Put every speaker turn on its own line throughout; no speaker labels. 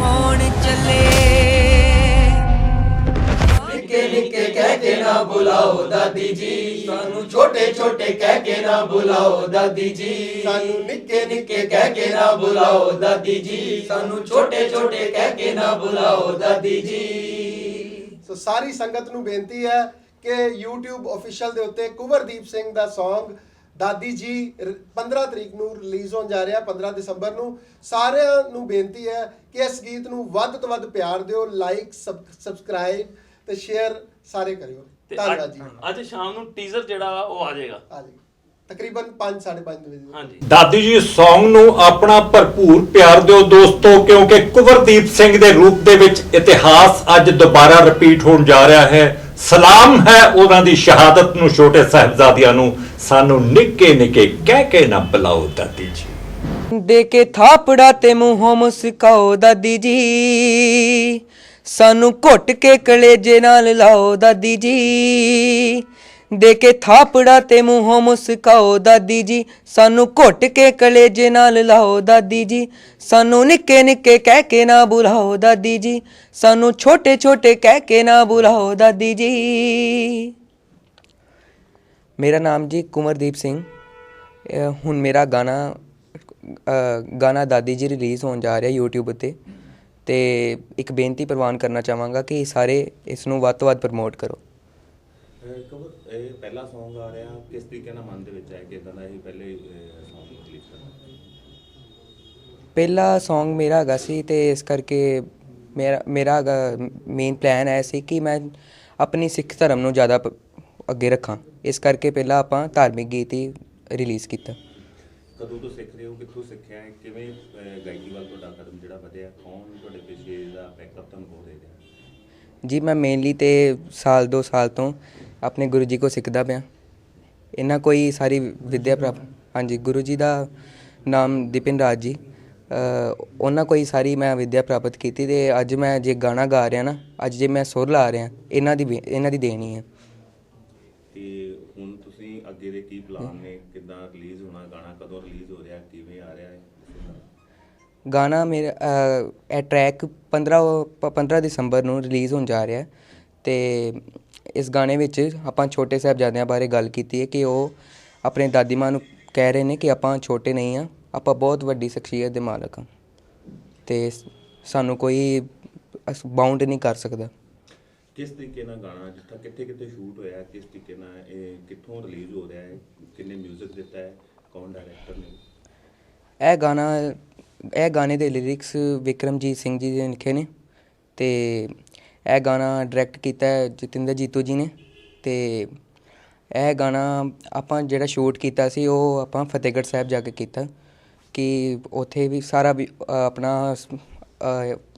ਹੋਣ ਚੱਲੇ। ਨਿੱਕੇ ਨਿੱਕੇ ਕਹਿ ਕੇ ਨਾ ਬੁਲਾਓ ਦਾਦੀ ਜੀ। ਸਾਨੂੰ ਛੋਟੇ ਛੋਟੇ ਕਹਿ ਕੇ ਨਾ ਬੁਲਾਓ ਦਾਦੀ ਜੀ। ਸਾਨੂੰ ਨਿੱਕੇ ਨਿੱਕੇ ਕਹਿ ਕੇ ਨਾ ਬੁਲਾਓ ਦਾਦੀ ਜੀ। ਸਾਨੂੰ ਛੋਟੇ ਛੋਟੇ ਕਹਿ ਕੇ ਨਾ ਬੁਲਾਓ ਦਾਦੀ ਜੀ।
ਸੋ ਸਾਰੀ ਸੰਗਤ ਨੂੰ ਬੇਨਤੀ ਹੈ ਕਿ YouTube ਅਫੀਸ਼ੀਅਲ ਦੇ ਉੱਤੇ ਕੁਵਰਦੀਪ ਸਿੰਘ ਦਾ Song ਦਾਦੀ ਜੀ ਰ- 15 ਤਰੀਕ ਨੂੰ ਰਿਲੀਜ਼ ਹੋਣ ਜਾ ਰਿਹਾ 15 ਦਸੰਬਰ ਨੂੰ। ਸਾਰਿਆਂ ਨੂੰ ਬੇਨਤੀ ਹੈ ਕਿ ਇਸ ਗੀਤ ਨੂੰ ਵੱਧ ਤੋਂ ਵੱਧ ਪਿਆਰ ਦਿਓ ਲਾਈਕ ਸਬਸਕ੍ਰਾਈਬ ਤੇ ਸ਼ੇਅਰ ਸਾਰੇ ਕਰਿਓ। ਧੰਨਵਾਦ ਜੀ।
ਅੱਜ- ਸ਼ਾਮ ਨੂੰ ਟੀਜ਼ਰ ਜਿਹੜਾ ਵਾ ਉਹ ਆ ਜਾਏਗਾ।
ਆ ਜੀ। ਤਕਰੀਬਨ 5 5:30 ਵਜੇ
ਹਾਂਜੀ।
ਦਾਦੀ ਜੀ Song ਨੂੰ ਆਪਣਾ ਭਰਪੂਰ ਪਿਆਰ ਦਿਓ ਦੋਸਤੋ ਕਿਉਂਕਿ ਕੁਵਰਦੀਪ ਸਿੰਘ ਦੇ ਰੂਪ ਦੇ ਵਿੱਚ ਇਤਿਹਾਸ ਅੱਜ ਦੁਬਾਰਾ ਰਿਪੀਟ ਹੋਣ ਜਾ ਰਿਹਾ ਹੈ। ਸਲਾਮ ਹੈ ਉਹਨਾਂ ਦੀ ਸ਼ਹਾਦਤ ਨੂੰ, ਛੋਟੇ ਸਾਹਿਬਜ਼ਾਦਿਆਂ ਨੂੰ। ਸਾਨੂੰ ਨਿੱਕੇ ਨਿੱਕੇ ਕਹਿ ਕੇ ਨਾ ਬੁਲਾਓ ਦਾਦੀ ਜੀ।
ਦੇ ਕੇ ਥਾਪੜਾ ਤੇ ਮੂੰਹੋਂ ਮੁਸਕਾਓ ਦਾਦੀ ਜੀ। ਸਾਨੂੰ ਘੁੱਟ ਕੇ ਕਲੇਜੇ ਨਾਲ ਲਾਓ ਦਾਦੀ ਜੀ। ਦੇ ਕੇ ਥਾਪੜਾ ਤੇ ਮੂੰਹੋਂ ਮੁਸਕਾਓ, ਦਾਦੀ ਜੀ। ਸਾਨੂੰ ਘੁੱਟ ਕੇ ਕਲੇਜੇ ਨਾਲ ਲਾਓ, ਦਾਦੀ ਜੀ। ਸਾਨੂੰ ਨਿੱਕੇ ਨਿੱਕੇ ਕਹਿ ਕੇ ਨਾ ਬੁਲਾਓ, ਦਾਦੀ ਜੀ। ਸਾਨੂੰ ਛੋਟੇ ਛੋਟੇ ਕਹਿ ਕੇ ਨਾ ਬੁਲਾਓ, ਦਾਦੀ ਜੀ। ਮੇਰਾ ਨਾਮ ਜੀ ਕੁਮਰਦੀਪ ਸਿੰਘ। ਹੁਣ ਮੇਰਾ ਗਾਣਾ ਗਾਣਾ ਦਾਦੀ ਜੀ ਰਿਲੀਜ਼ ਹੋਣ ਜਾ ਰਿਹਾ YouTube ਉੱਤੇ ਤੇ ਇੱਕ ਬੇਨਤੀ ਪ੍ਰਵਾਨ ਕਰਨਾ ਚਾਹਾਂਗਾ ਕਿ ਸਾਰੇ ਇਸ ਨੂੰ ਵੱਧ ਤੋਂ ਵੱਧ ਪ੍ਰਮੋਟ ਕਰੋ।
ਕਬਰ ਇਹ ਪਹਿਲਾ Song ਆ ਰਿਹਾ ਕਿਸ ਤਰੀਕੇ ਨਾਲ ਮਨ ਦੇ ਵਿੱਚ ਆਇਆ ਕਿ ਇਦਾਂ ਦਾ ਇਹ ਪਹਿਲੇ Song ਰਿਲੀਜ਼ ਕਰਨਾ?
ਪਹਿਲਾ Song ਮੇਰਾ ਹੈਗਾ ਸੀ ਤੇ ਇਸ ਕਰਕੇ ਮੇਰਾ ਮੇਰਾ ਮੇਨ ਪਲਾਨ ਹੈ ਸੀ ਕਿ ਮੈਂ ਆਪਣੀ ਸਿੱਖ ਧਰਮ ਨੂੰ ਜ਼ਿਆਦਾ ਪ- ਅੱਗੇ ਰੱਖਾਂ। ਇਸ ਕਰਕੇ ਪਹਿਲਾਂ ਆਪਾਂ ਧਾਰਮਿਕ ਗੀਤ ਹੀ ਰਿਲੀਜ਼ ਕੀਤਾ।
ਕਦੋਂ ਤੋਂ ਸਿੱਖ ਰਹੇ ਹੋ? ਕਿੱਥੋਂ ਸਿੱਖਿਆ ਹੈ? ਕਿਵੇਂ ਅਹ, ਗਾਇਕੀ ਵੱਲ ਤੁਹਾਡਾ ਕਦਮ ਜਿਹੜਾ ਵਧਿਆ? ਕੌਣ ਤੁਹਾਡੇ ਪਿੱਛੇ ਦਾ ਬੈਕਅਪ ਤੁਹਾਨੂੰ ਹੋ ਰਿਹਾ?
ਜੀ ਮੈਂ ਮੇਨਲੀ ਤੇ ਸਾਲ ਦੋ ਸਾਲ ਤੋਂ ਆਪਣੇ ਗੁਰੂ ਜੀ ਕੋ ਸਿੱਖਦਾ ਪਿਆ। ਇਹਨਾਂ ਕੋਈ ਸਾਰੀ ਵਿਦਿਆ ਪ੍ਰਾਪਤ ਹਾਂਜੀ ਗੁਰੂ ਜੀ ਦਾ ਨਾਮ ਦਿਪਿਨ ਰਾਜ ਜੀ। ਉਹਨਾਂ ਕੋਈ ਸਾਰੀ ਮੈਂ ਵਿਦਿਆ ਪ੍ਰਾਪਤ ਕੀਤੀ ਤੇ ਅੱਜ ਮੈਂ ਜੇ ਗਾਣਾ ਗਾ ਰਿਹਾ ਨਾ ਅੱਜ ਜੇ ਮੈਂ ਸੁਰ ਲਾ ਰਿਹਾ ਇਹਨਾਂ ਦੀ ਇਹਨਾਂ ਦੀ ਦੇਣੀ ਹੈ।
ਤੇ ਹੁਣ ਤੁਸੀਂ ਅੱਗੇ ਦੇ ਕੀ ਪਲਾਨ ਨੇ? ਕਿੱਦਾਂ ਰਿਲੀਜ਼ ਹੋਣਾ ਗਾਣਾ ਕਦੋਂ ਰਿਲੀਜ਼ ਹੋ ਰਿਹਾ ਕਿਵੇਂ ਆ ਰਿਹਾ ਹੈ?
ਗਾਣਾ ਮੇਰਾ ਇਹ ਟਰੈਕ 15 ਪ- 15 ਦਸੰਬਰ ਨੂੰ ਰਿਲੀਜ਼ ਹੋਣ ਜਾ ਰਿਹਾ ਤੇ ਇਸ ਗਾਣੇ ਵਿੱਚ ਆਪਾਂ ਛੋਟੇ ਸਾਹਿਬਜ਼ਾਦਿਆਂ ਬਾਰੇ ਗੱਲ ਕੀਤੀ ਹੈ ਕਿ ਉਹ ਆਪਣੇ ਦਾਦੀ ਮਾਂ ਨੂੰ ਕਹਿ ਰਹੇ ਨੇ ਕਿ ਆਪਾਂ ਛੋਟੇ ਨਹੀਂ ਆ ਆਪਾਂ ਬਹੁਤ ਵੱਡੀ ਸ਼ਖਸੀਅਤ ਦੇ ਮਾਲਕ ਹਾਂ। ਤੇ ਸ- ਸਾਨੂੰ ਕੋਈ ਬਾਉਂਡ ਨਹੀਂ ਕਰ ਸਕਦਾ।
ਕਿਸ ਤਰੀਕੇ ਨਾਲ ਗਾਣਾ ਜਿੱਥਾ ਕਿੱਥੇ ਕਿੱਥੇ ਸ਼ੂਟ ਹੋਇਆ ਹੈ, ਕਿਸ ਤਰੀਕੇ ਨਾਲ ਇਹ ਕਿੱਥੋਂ ਰਿਲੀਜ਼ ਹੋ ਰਿਹਾ ਹੈ ਕਿੰਨੇ 뮤직 ਦਿੱਤਾ ਹੈ ਕੌਣ ਡਾਇਰੈਕਟਰ ਨੇ?
ਇਹ ਗਾਣਾ ਇਹ ਗਾਣੇ ਦੇ ਲਿਰਿਕਸ ਵਿਕਰਮਜੀਤ ਸਿੰਘ ਜੀ ਨੇ ਲਿਖੇ ਨੇ ਤੇ ਇਹ ਗਾਣਾ ਡਾਇਰੈਕਟ ਕੀਤਾ ਹੈ ਜਤਿੰਦਰ ਜੀਤੂ ਜੀ ਨੇ ਤੇ ਇਹ ਗਾਣਾ ਆਪਾਂ ਜਿਹੜਾ ਸ਼ੂਟ ਕੀਤਾ ਸੀ ਉਹ ਆਪਾਂ ਫਤਿਹਗੜ੍ਹ ਸਾਹਿਬ ਜਾ ਕੇ ਕੀਤਾ ਕਿ ਉੱਥੇ ਵੀ ਸਾਰਾ ਵੀ ਆਪਣਾ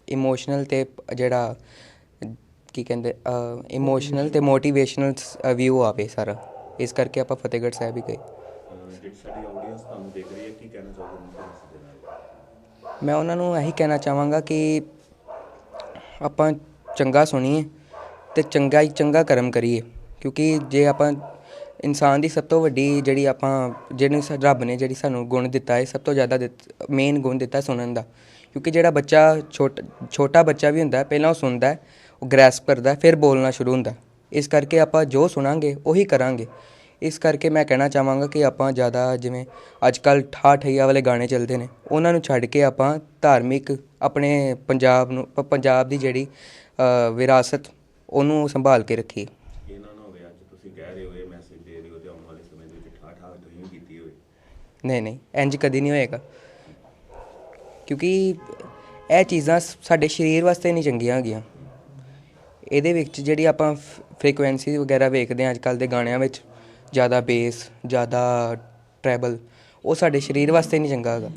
ਇਮੋਸ਼ਨਲ ਤੇ ਜਿਹੜਾ, ਕੀ ਕਹਿੰਦੇ ਇਮੋਸ਼ਨਲ ਤੇ ਮੋਟੀਵੇਸ਼ਨਲ ਵਿਊ ਆਵੇ ਸਾਰਾ। ਇਸ ਕਰਕੇ ਆਪਾਂ ਫਤਿਹਗੜ੍ਹ ਸਾਹਿਬ ਹੀ ਗਏ।
ਜਿਹੜੀ ਸਾਡੀ ਆਡੀਅנס ਤੁਹਾਨੂੰ ਦੇਖ ਰਹੀ ਹੈ ਕੀ ਕਹਿਣਾ ਚਾਹੋਗੇ
ਮੈਂ ਉਹਨਾਂ ਨੂੰ ਇਹੀ ਕਹਿਣਾ ਚਾਹਾਂਗਾ ਕਿ ਆਪਾਂ ਚੰਗਾ ਸੁਣੀਏ ਅਤੇ ਚੰਗਾ ਹੀ ਚੰਗਾ ਕਰਮ ਕਰੀਏ। ਕਿਉਂਕਿ ਜੇ ਆਪਾਂ ਇਨਸਾਨ ਦੀ ਸਭ ਤੋਂ ਵੱਡੀ ਜਿਹੜੀ ਆਪਾਂ, ਜਿਹਨੂੰ ਰੱਬ ਨੇ ਜਿਹੜੀ ਸਾਨੂੰ ਗੁਣ ਦਿੱਤਾ ਹੈ, ਸਭ ਤੋਂ ਜ਼ਿਆਦਾ ਮੇਨ ਗੁਣ ਦਿੱਤਾ ਸੁਣਨ ਦਾ। ਕਿਉਂਕਿ ਜਿਹੜਾ ਬੱਚਾ ਛੋਟਾ ਛੋਟਾ ਬੱਚਾ ਵੀ ਹੁੰਦਾ, ਪਹਿਲਾਂ ਉਹ ਸੁਣਦਾ ਉਹ ਗ੍ਰੈਸਪ ਕਰਦਾ ਫਿਰ ਬੋਲਣਾ ਸ਼ੁਰੂ ਹੁੰਦਾ ਇਸ ਕਰਕੇ ਆਪਾਂ ਜੋ ਸੁਣਾਂਗੇ, ਉਹੀ ਕਰਾਂਗੇ। ਇਸ ਕਰਕੇ ਮੈਂ ਕਹਿਣਾ ਚਾਹਾਂਗਾ ਕਿ ਆਪਾਂ ਜ਼ਿਆਦਾ ਜਿਵੇਂ ਅੱਜ ਕੱਲ ਠਾ ਠਈਆ ਵਾਲੇ ਗਾਣੇ ਚੱਲਦੇ ਨੇ ਉਹਨਾਂ ਨੂੰ ਛੱਡ ਕੇ ਆਪਾਂ ਧਾਰਮਿਕ ਆਪਣੇ ਪੰਜਾਬ ਨੂੰ ਪ- ਪੰਜਾਬ ਦੀ ਜਿਹੜੀ ਅ, ਵਿਰਾਸਤ ਉਹਨੂੰ ਸੰਭਾਲ ਕੇ ਰੱਖੀਏ।
ਇਹ ਨਾ ਨਾ ਹੋਵੇ ਅੱਜ ਤੁਸੀਂ ਕਹਿ ਰਹੇ ਹੋ ਇਹ ਮੈਸੇਜ ਦੇ ਰਹੇ ਹੋ ਤੇ ਆਉਣ ਵਾਲੇ ਸਮੇਂ ਦੇ ਵਿੱਚ ਠਾ ਠਾ ਤੁਸੀਂ ਵੀ ਕੀਤੀ ਹੋਵੇ।
ਨਹੀਂ ਨਹੀਂ ਇੰਜ ਕਦੀ ਨਹੀਂ ਹੋਏਗਾ। ਕਿਉਂਕਿ ਇਹ ਚੀਜ਼ਾਂ ਸ- ਸਾਡੇ ਸਰੀਰ ਵਾਸਤੇ ਨਹੀਂ ਚੰਗੀਆਂ ਹੈਗੀਆਂ। ਇਹਦੇ ਵਿੱਚ ਜਿਹੜੀ ਆਪਾਂ ਫ੍ਰੀਕੁਐਂਸੀ ਵਗੈਰਾ ਵੇਖਦੇ ਹਾਂ ਅੱਜ ਕੱਲ ਦੇ ਗਾਣਿਆਂ ਵਿੱਚ ਜ਼ਿਆਦਾ ਬੇਸ ਜ਼ਿਆਦਾ ਟਰੈਵਲ ਉਹ ਸਾਡੇ ਸਰੀਰ ਵਾਸਤੇ ਨਹੀਂ ਚੰਗਾ ਹੈਗਾ।